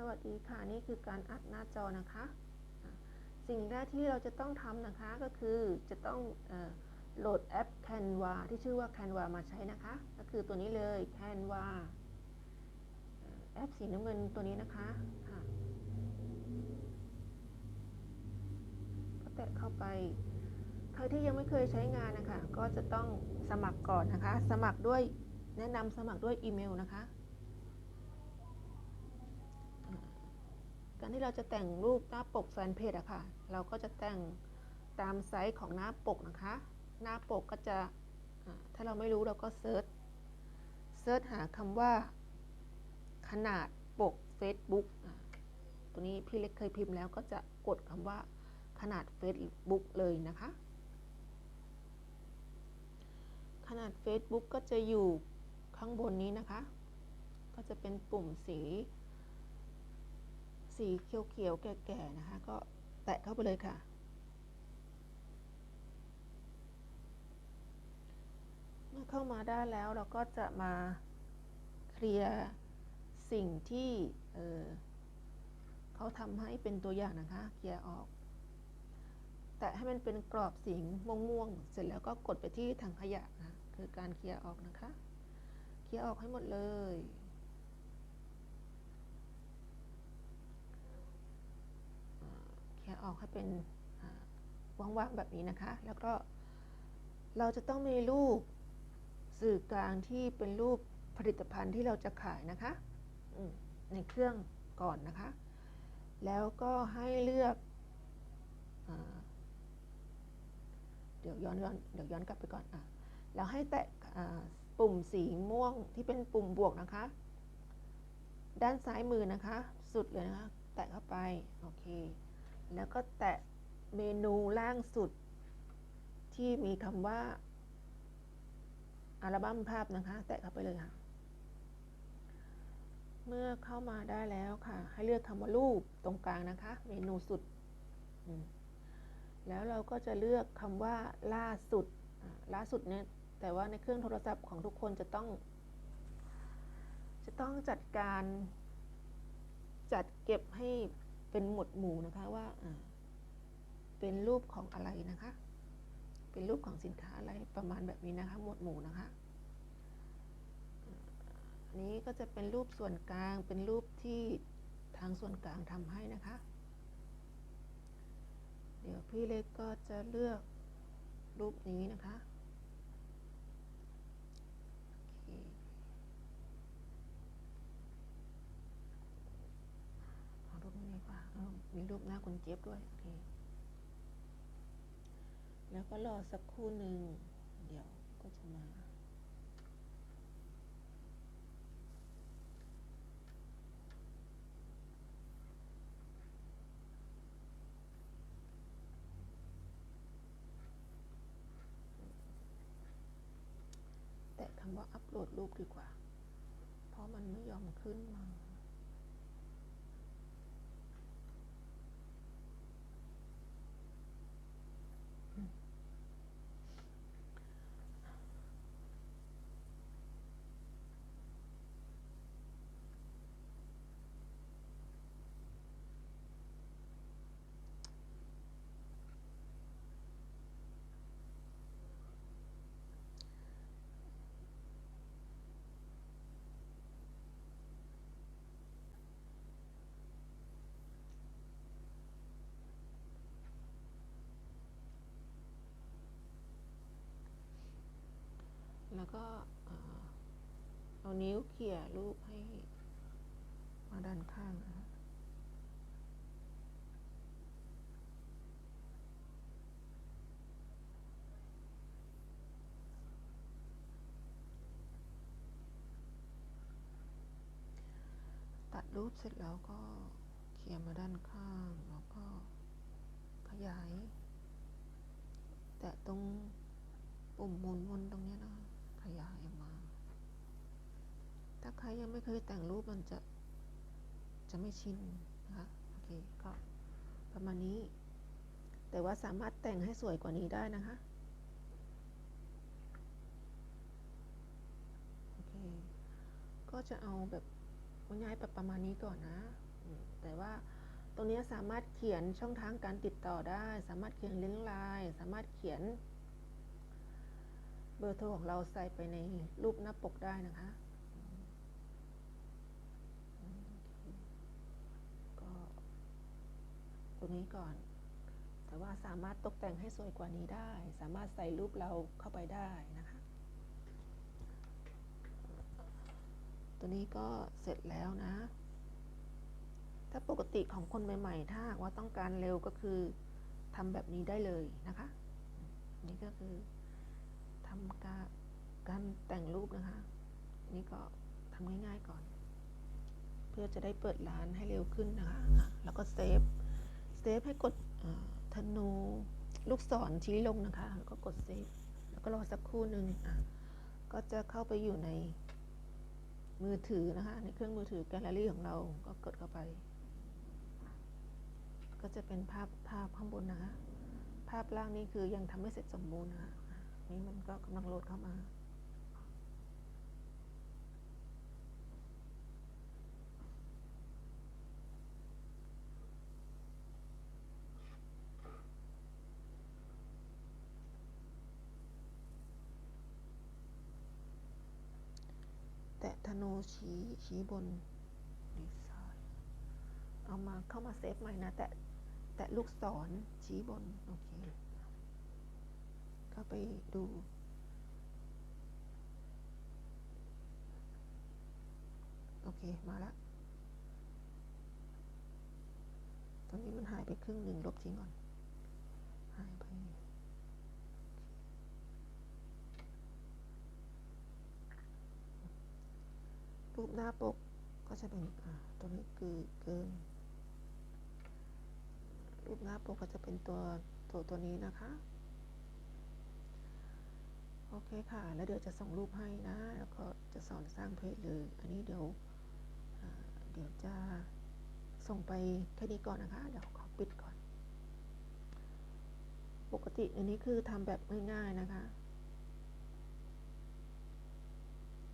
สวัสดีค่ะนี่คือการอัดหน้าจอนะคะ สิ่งแรกที่เราจะต้องทำนะคะก็คือจะต้องอโหลดแอป Canva ที่ชื่อว่า Canva มาใช้นะคะ ก็คือตัวนี้เลย Canva แอปสีน้ำเงินตัวนี้นะคะค่ะก็แตะเข้าไป ใครที่ยังไม่เคยใช้งานนะคะ ก็จะต้องสมัครก่อนนะคะ สมัครด้วยแนะนำสมัครด้วยอีเมลนะคะ การที่เราจะแต่งรูปหน้าปกแฟนเพจอะค่ะ เราก็จะแต่งตามไซส์ของหน้าปกนะคะ หน้าปกก็จะถ้าเราไม่รู้เราก็เซิร์ช เซิร์ชหาคำว่า ขนาดปก Facebook ตัวนี้พี่เล็กเคยพิมพ์แล้วก็จะกดคำว่าขนาด Facebook เลยนะคะ ขนาด Facebook ก็จะอยู่ข้างบนนี้นะคะ ก็จะเป็นปุ่มสี สีเขียวๆ แก่ๆ นะคะ ก็แตะเข้าไปเลยค่ะ เมื่อเข้ามาได้แล้วเราก็จะมาเคลียร์สิ่งที่เออเขาทำให้เป็นตัวอย่างนะคะ เคลียร์ออก แตะให้มันเป็นกรอบสีม่วงๆ เสร็จแล้วก็กดไปที่ถังขยะนะ คือการเคลียร์ออกนะคะ เคลียร์ออกให้หมดเลย เคลี ยออกให้เป็นว่างๆแบบนี้นะคะ แล้วก็เราจะต้องมีรูปสื่อกลางที่เป็นรูปผลิตภัณฑ์ที่เราจะขายนะคะในเครื่องก่อนนะคะ แล้วก็ให้เลือกอเดี๋ยวย้อนย้อนเดี๋ยวย้อนกลับไปก่อนอะแล้วให้แตะปุ่มสีม่วงที่เป็นปุ่มบวกนะคะ ด้านซ้ายมือนะคะ สุดเลยนะคะ แตะเข้าไป โอเค แล้วก็แตะเมนูล่างสุด ที่มีคำว่าอัลบั้มภาพนะคะ แตะเข้าไปเลยค่ะ เมื่อเข้ามาได้แล้วค่ะ ให้เลือกคำว่ารูปตรงกลางนะคะ เมนูสุด แล้วเราก็จะเลือกคำว่าล่าสุด ล่าสุดเนี่ย แต่ว่าในเครื่องโทรศัพท์ของทุกคนจะต้อง จะต้องจัดการ จัดเก็บให้ เป็นหมวดหมู่นะคะว่าเป็นรูปของอะไรนะคะ เป็นรูปของสินค้าอะไรประมาณแบบนี้นะคะ หมวดหมู่นะคะอันนี้ก็จะเป็นรูปส่วนกลาง เป็นรูปที่ทางส่วนกลางทำให้นะคะ เดี๋ยวพี่เล็กก็จะเลือกรูปนี้นะคะโอเค เอารูปนี้ดีกว่ามีรูปหน้าคุณเจี๊ยบด้วยโอเคแล้วก็รอสักครู่หนึ่ง เดี๋ยวก็จะมา แต่คำว่าอัปโหลดรูปดีกว่า เพราะมันไม่ยอมขึ้นมา แล้วก็เอานิ้วเขี่ยรูปให้มาด้านข้างนะคะตัดรูปเสร็จแล้วก็เขี่ยมาด้านข้าง แล้วก็ขยาย แตะตรงปุ่มหมุนวนตรงเนี้ยนะคะขยายออกมา ถ้า ใครยังไม่เคยแต่งรูปมันจะจะไม่ชินนะคะโอเคก็ประมาณนี้ แต่ว่าสามารถแต่งให้สวยกว่านี้ได้นะคะโอเคก็จะเอาแบบง่ายๆแบบประมาณนี้ก่อนนะ แต่ว่าตรงนี้สามารถเขียนช่องทางการติดต่อได้ สามารถเขียนลิงก์ไลน์สามารถเขียนเบอร์โทรของเราใส่ไปในรูปหน้าปกได้นะคะอืมอืมก็ ตรงนี้ก่อน แต่ว่าสามารถตกแต่งให้สวยกว่านี้ได้ สามารถใส่รูปเราเข้าไปได้นะคะ ตัวนี้ก็เสร็จแล้วนะ ถ้าปกติของคนใหม่ ๆ ถ้าว่าต้องการเร็วก็คือทำแบบนี้ได้เลยนะคะ นี่ก็คือทำการการแต่งรูปนะคะ นี่ก็ทำง่ายๆก่อน เพื่อจะได้เปิดร้านให้เร็วขึ้นนะคะ แล้วก็เซฟ เซฟให้กดธนูลูกศรชี้ลงนะคะ แล้วก็กดเซฟ แล้วก็รอสักครู่หนึ่งก็จะเข้าไปอยู่ในมือถือนะคะ ในเครื่องมือถือแกลเลอรี่ของเรา ก็กดเข้าไป ก็จะเป็นภาพภาพข้างบนนะคะ ภาพล่างนี่คือยังทำไม่เสร็จสมบูรณ์นะคะอะนี่มันก็กำลังโหลดเข้ามา แตะ ธนูชี้ชี้บนดีไซน์เอามาเข้ามาเซฟใหม่นะ แตะแตะลูกศรชี้บน โอเคเข้าไปดูโอเค มาละตอนนี้มันหายไปครึ่งหนึ่งลบทิ้งก่อน หายไป รูป หน้าปกก็จะเป็นตัวนี้คือเกินรูปหน้าปกก็จะเป็นตัวตัวตัวนี้นะคะ โอเคค่ะ แล้วเดี๋ยวจะส่งรูปให้นะ แล้วก็จะสอนสร้างเพจเลย อันนี้เดี๋ยวเดี๋ยวจะส่งไปแค่นี้ก่อนนะคะ เดี๋ยวขอปิดก่อน ปกติอันนี้คือทำแบบง่ายๆนะคะ